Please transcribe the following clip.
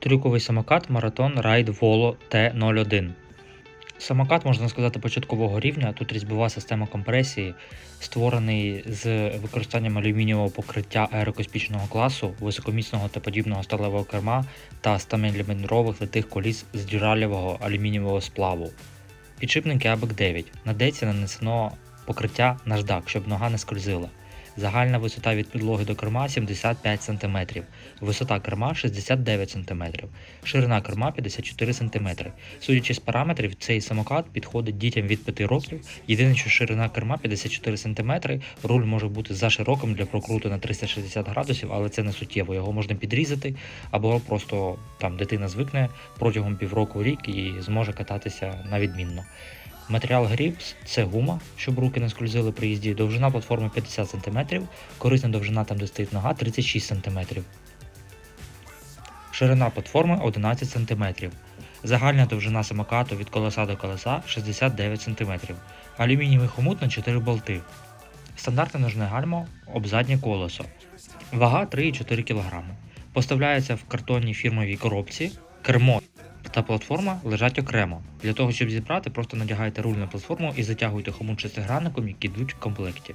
Трюковий самокат Marathon Ride Volo T01. Самокат, можна сказати, початкового рівня. Тут різьбова система компресії, створений з використанням алюмінієвого покриття аерокосмічного класу, високоміцного та подібного сталевого керма та 100 мм литих коліс з дюралєвого алюмінієвого сплаву. Підшипники ABEC 9. На деці нанесено покриття наждак, щоб нога не скользила. Загальна висота від підлоги до керма 75 см, висота керма 69 см, ширина керма 54 см. Судячи з параметрів, цей самокат підходить дітям від 5 років. Єдине, що ширина керма 54 см, руль може бути за широким для прокруту на 360 градусів, але це не суттєво. Його можна підрізати, або просто там дитина звикне протягом півроку рік і зможе кататися на відмінно. Матеріал Grips – це гума, щоб руки не скользили при їзді. Довжина платформи 50 см, корисна довжина там, де стоїть нога 36 см. Ширина платформи 11 см. Загальна довжина самокату від колеса до колеса 69 см. Алюмінієвий хомут на 4 болти. Стандартне ножне гальмо об заднє колесо. Вага 3,4 кг. Поставляється в картонній фірмовій коробці. Кермо та платформа лежать окремо. Для того, щоб зібрати, просто надягаєте руль на платформу і затягуєте хомут шестигранником, які йдуть в комплекті.